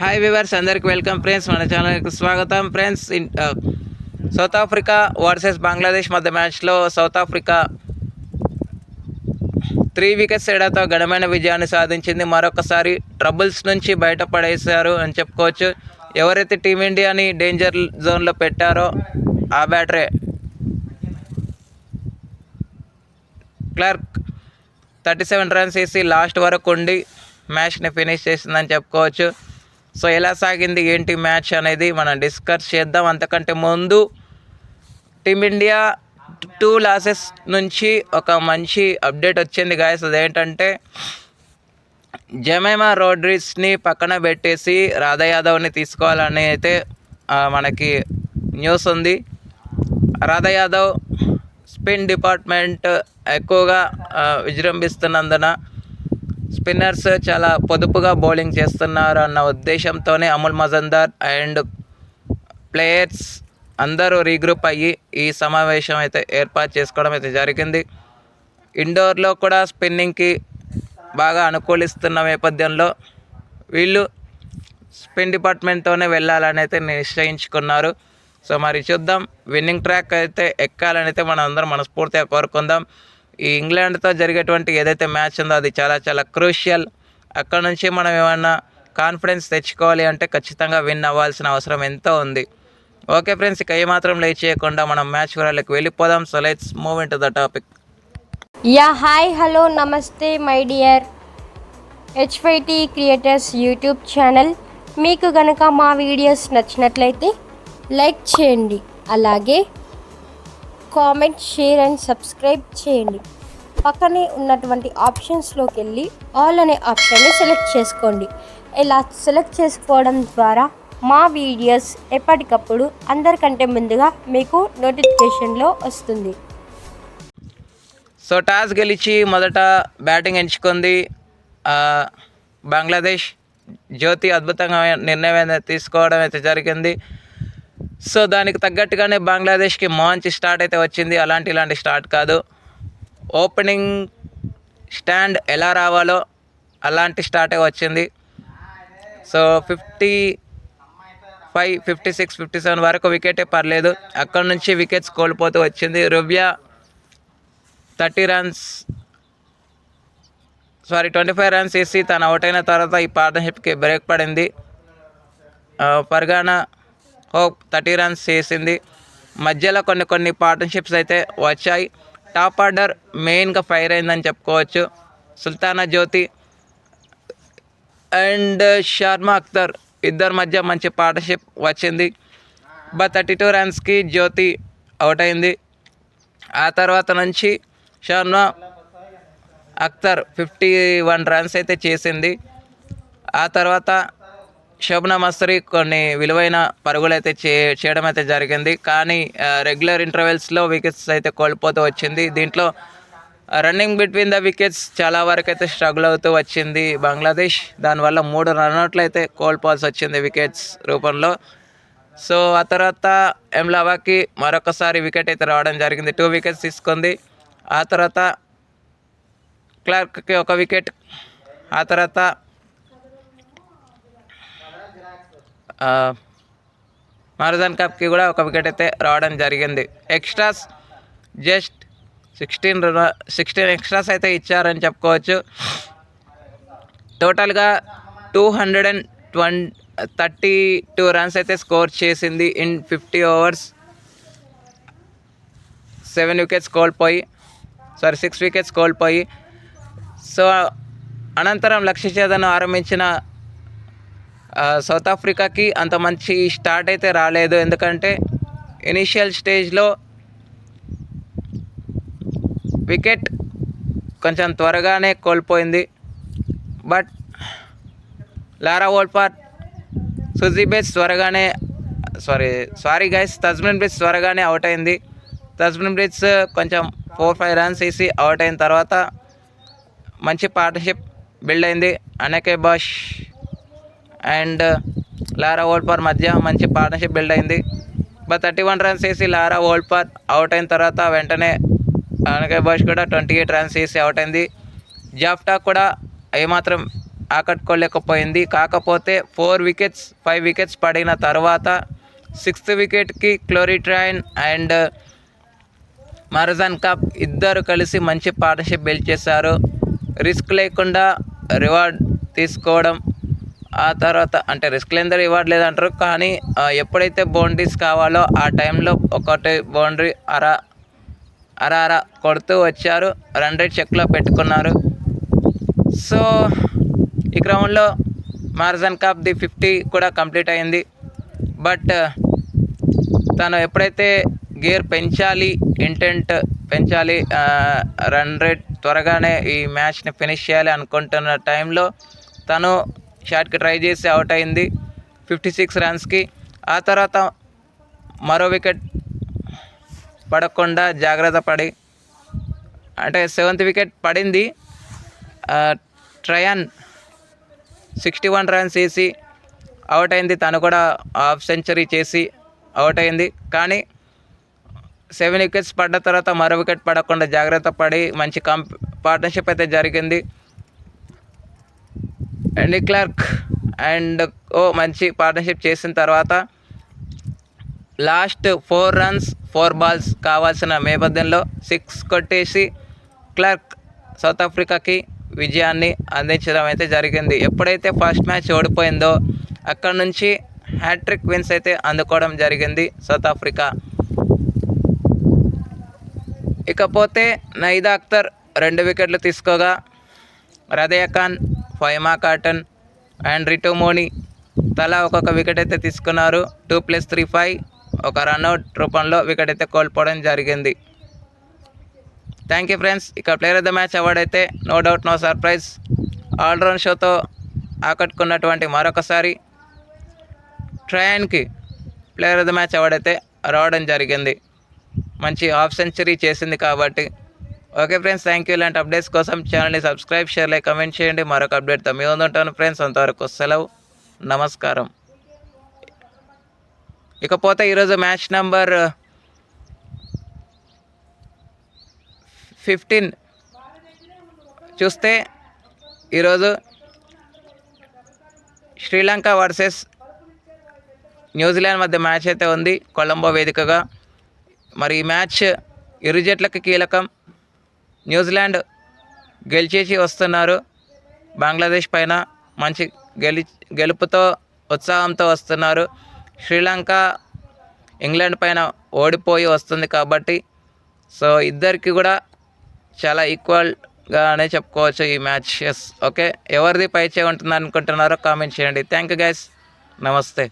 Hi viewers అందరికి welcome friends మన ఛానల్కి స్వాగతం. Friends in- South Africa versus Bangladesh మధ్య మ్యాచ్లో సౌత్ ఆఫ్రికా త్రీ వికెట్స్ తేడాతో ఘనమైన విజయాన్ని సాధించింది. మరొకసారి ట్రబుల్స్ నుంచి బయటపడేశారు అని చెప్పుకోవచ్చు. ఎవరైతే టీమిండియాని డేంజర్ జోన్లో పెట్టారో ఆ బ్యాటరే క్లర్క్ థర్టీ సెవెన్ రన్స్ వేసి లాస్ట్ వరకు ఉండి మ్యాచ్ని ఫినిష్ చేసిందని చెప్పుకోవచ్చు. సో ఎలా సాగింది ఏంటి మ్యాచ్ అనేది మనం డిస్కస్ చేద్దాం. అంతకంటే ముందు టీమిండియా టూ లాసెస్ నుంచి ఒక మంచి అప్డేట్ వచ్చింది గాయస్ అదేంటంటే జమైమా రోడ్రిస్ని పక్కన పెట్టేసి రాధా యాదవ్ని తీసుకోవాలని అయితే మనకి న్యూస్ ఉంది. రాధా యాదవ్ స్పిన్ డిపార్ట్మెంట్ ఎక్కువగా విజృంభిస్తున్నందున స్పిన్నర్స్ చాలా పొదుపుగా బౌలింగ్ చేస్తున్నారు అన్న ఉద్దేశంతోనే అముల్ మజందార్ అండ్ ప్లేయర్స్ అందరూ రీగ్రూప్ అయ్యి ఈ సమావేశం అయితే ఏర్పాటు చేసుకోవడం అయితే జరిగింది. ఇండోర్లో కూడా స్పిన్నింగ్కి బాగా అనుకూలిస్తున్న నేపథ్యంలో వీళ్ళు స్పిన్ డిపార్ట్మెంట్తోనే వెళ్ళాలని అయితే నిశ్చయించుకున్నారు. సో మరి చూద్దాం. విన్నింగ్ ట్రాక్ అయితే ఎక్కాలని అయితే మనం అందరం మనస్ఫూర్తిగా కోరుకుందాం. ఈ ఇంగ్లాండ్తో జరిగేటువంటి ఏదైతే మ్యాచ్ ఉందో అది చాలా చాలా క్రూషియల్. అక్కడ నుంచి మనం ఏమన్నా కాన్ఫిడెన్స్ తెచ్చుకోవాలి అంటే ఖచ్చితంగా విన్ అవ్వాల్సిన అవసరం ఎంతో ఉంది. ఓకే ఫ్రెండ్స్ ఇక ఏమాత్రం లేట్ చేయకుండా మనం మ్యాచ్ వివరాలకు వెళ్ళిపోదాం. So let's move into the topic yeah hi hello నమస్తే my dear HYT creators YouTube channel. మీకు గనక మా వీడియోస్ నచ్చినట్లయితే లైక్ చేయండి. అలాగే కామెంట్ షేర్ అండ్ సబ్స్క్రైబ్ చేయండి. పక్కనే ఉన్నటువంటి ఆప్షన్స్లోకి వెళ్ళి ఆల్ అనే ఆప్షన్ని సెలెక్ట్ చేసుకోండి. ఇలా సెలెక్ట్ చేసుకోవడం ద్వారా మా వీడియోస్ ఎప్పటికప్పుడు అందరికంటే ముందుగా మీకు నోటిఫికేషన్లో వస్తుంది. సో టాస్ గెలిచి మొదట బ్యాటింగ్ ఎంచుకుంది బంగ్లాదేశ్. జ్యోతి అద్భుతంగా నిర్ణయం అయితే తీసుకోవడం అయితే జరిగింది. సో దానికి తగ్గట్టుగానే బంగ్లాదేశ్కి మంచి స్టార్ట్ అయితే వచ్చింది. అలాంటి ఇలాంటి స్టార్ట్ కాదు. ఓపెనింగ్ స్టాండ్ ఎలా రావాలో అలాంటి స్టార్టే వచ్చింది. So fifty five fifty six fifty seven వరకు వికెటే పర్లేదు. అక్కడ నుంచి వికెట్స్ కోల్పోతూ వచ్చింది. రువ్యా thirty runs sorry twenty five runs వేసి తను అవుట్ అయిన తర్వాత ఈ పార్ట్నర్షిప్కి బ్రేక్ పడింది. ఆ, ఫర్గానా థర్టీ రన్స్ చేసింది. మధ్యలో కొన్ని కొన్ని పార్ట్నర్షిప్స్ అయితే వచ్చాయి. టాప్ ఆర్డర్ మెయిన్గా ఫైర్ అయిందని చెప్పుకోవచ్చు. సుల్తానా జ్యోతి అండ్ షర్మా అఖ్తర్ ఇద్దరి మధ్య మంచి పార్ట్నర్షిప్ వచ్చింది. బట్ థర్టీ టూ రన్స్కి జ్యోతి అవుట్ అయింది. ఆ తర్వాత నుంచి Sharmin Akhter fifty one runs అయితే చేసింది. ఆ తర్వాత శోభనా మస్తరి కొన్ని విలువైన పరుగులు అయితే చే చేయడం అయితే జరిగింది. కానీ రెగ్యులర్ ఇంటర్వెల్స్లో వికెట్స్ అయితే కోల్పోతూ వచ్చింది. దీంట్లో రన్నింగ్ బిట్వీన్ ద వికెట్స్ చాలా వరకు అయితే స్ట్రగుల్ అవుతూ వచ్చింది బంగ్లాదేశ్. దానివల్ల మూడు రన్అట్లు అయితే కోల్పోవాల్సి వచ్చింది వికెట్స్ రూపంలో. సో ఆ తర్వాత ఎంలావాకి మరొకసారి వికెట్ అయితే రావడం జరిగింది. టూ వికెట్స్ తీసుకుంది. ఆ తర్వాత క్లార్క్కి ఒక వికెట్ ఆ తర్వాత ఆ, మారథాన్ కప్కి కూడా ఒక వికెట్ అయితే రావడం జరిగింది. Extras just sixteen sixteen extras అయితే ఇచ్చారని చెప్పుకోవచ్చు. టోటల్గా టూ హండ్రెడ్ అండ్ ట్వం థర్టీ టూ రన్స్ అయితే స్కోర్ చేసింది in fifty overs. Seven wickets కోల్పోయి సారీ సిక్స్ వికెట్స్ కోల్పోయి. సో అనంతరం లక్ష్య చేదను ఆరంభించిన సౌత్ ఆఫ్రికాకి అంత మంచి స్టార్ట్ అయితే రాలేదు. ఎందుకంటే ఇనిషియల్ స్టేజ్లో వికెట్ కొంచెం త్వరగానే కోల్పోయింది. బట్ లారా ఓల్పార్ సుజీ బేస్ త్వరగానే sorry sorry guys Tazmin Brits త్వరగానే అవుట్ అయింది. తజ్మిన్ బ్రిడ్జ్ కొంచెం ఫోర్ ఫైవ్ రన్స్ వేసి అవుట్ అయిన తర్వాత మంచి పార్ట్నర్షిప్ బిల్డ్ అయింది. అనకే బాష్ అండ్ లారా ఓల్పార్ మధ్య మంచి పార్ట్నర్షిప్ బిల్డ్ అయింది. బట్ థర్టీ వన్ రన్స్ వేసి లారా ఓల్పార్ అవుట్ అయిన తర్వాత వెంటనే అనకాయ్ బాష్ కూడా ట్వంటీ ఎయిట్ రన్స్ వేసి అవుట్ అయింది జాఫ్టా కూడా ఏమాత్రం ఆకట్టుకోలేకపోయింది. కాకపోతే ఫోర్ వికెట్స్ ఫైవ్ వికెట్స్ పడిన తర్వాత sixth వికెట్కి Chloe Tryon and Marizanne Kapp ఇద్దరు కలిసి మంచి పార్ట్నర్షిప్ బిల్డ్ చేశారు. రిస్క్ లేకుండా రివార్డ్ తీసుకోవడం ఆ తర్వాత అంటే రిస్క్ లేని రివార్డ్ లేదంటారు కానీ ఎప్పుడైతే బౌండరీస్ కావాలో ఆ టైంలో ఒకటి బౌండరీ అర అర అర కొడుతూ వచ్చారు. రన్ రేట్ చెక్లో పెట్టుకున్నారు. సో ఈ క్రమంలో మారజన్ కప్ ది ఫిఫ్టీ కూడా కంప్లీట్ అయింది. బట్ తను ఎప్పుడైతే గేర్ పెంచాలి ఇంటెంట్ పెంచాలి రన్ రేట్ త్వరగానే ఈ మ్యాచ్ని ఫినిష్ చేయాలి అనుకుంటున్న టైంలో తను షాట్కి ట్రై చేసి అవుట్ అయింది. ఫిఫ్టీ సిక్స్ రన్స్కి ఆ తర్వాత మరో వికెట్ పడకుండా జాగ్రత్త పడి అంటే సెవెంత్ వికెట్ పడింది. ట్రయాన్ సిక్స్టీ వన్ రన్స్ వేసి అవుట్ అయింది. తను కూడా హాఫ్ సెంచరీ చేసి అవుట్ అయింది. కానీ సెవెన్ వికెట్స్ పడ్డ తర్వాత మరో వికెట్ పడకుండా జాగ్రత్త పడి మంచి కంప్ పార్ట్నర్షిప్ అయితే జరిగింది. అండ్ క్లర్క్ అండ్ ఓ మంచి పార్ట్నర్షిప్ చేసిన తర్వాత last four runs four balls కావాల్సిన నేపథ్యంలో సిక్స్ కొట్టేసి క్లర్క్ సౌత్ ఆఫ్రికాకి విజయాన్ని అందించడం అయితే జరిగింది. ఎప్పుడైతే ఫస్ట్ మ్యాచ్ ఓడిపోయిందో అక్కడ నుంచి హ్యాట్రిక్ విన్స్ అయితే అందుకోవడం జరిగింది సౌత్ ఆఫ్రికా ఇకపోతే నైదా అఖ్తర్ రెండు వికెట్లు తీసుకోగా హృదయ ఖాన్ ఫైమా కాటన్ అండ్ రిటో మోని. తలా ఒక్కొక్క వికెట్ అయితే తీసుకున్నారు. Two plus three five. ఒక రన్అట్ రూపంలో వికెట్ అయితే కోల్పోవడం జరిగింది. Thank you friends. ఇక player of the match award అయితే no doubt no surprise. Allround షోతో ఆకట్టుకున్నటువంటి మరొకసారి ట్రయాన్కి player of the match award అయితే రావడం జరిగింది. మంచి హాఫ్ సెంచరీ చేసింది కాబట్టి ఓకే ఫ్రెండ్స్ థ్యాంక్ యూ ఇలాంటి అప్డేట్స్ కోసం ఛానల్ని సబ్స్క్రైబ్ షేర్ లైక్ కమెంట్ చేయండి. మరొక అప్డేట్తో మీ ఉంటాను ఫ్రెండ్స్. అంతవరకు సెలవు నమస్కారం. ఇకపోతే ఈరోజు మ్యాచ్ నెంబర్ ఫిఫ్టీన్ చూస్తే ఈరోజు శ్రీలంక వర్సెస్ న్యూజిలాండ్ మధ్య మ్యాచ్ అయితే ఉంది. కొలంబో వేదికగా. మరి ఈ మ్యాచ్ ఇరు జట్లకి కీలకం. న్యూజిలాండ్ గెలిచేసి వస్తున్నారు. బంగ్లాదేశ్ పైన మంచి గెలి గెలుపుతో ఉత్సాహంతో వస్తున్నారు. శ్రీలంక ఇంగ్లాండ్ పైన ఓడిపోయి వస్తుంది కాబట్టి సో ఇద్దరికి కూడా చాలా ఈక్వల్గానే చెప్పుకోవచ్చు ఈ మ్యాచ్. ఓకే ఎవరిది పై ఉంటుంది అనుకుంటున్నారో కామెంట్ చేయండి. థ్యాంక్ యూ గైస్ నమస్తే.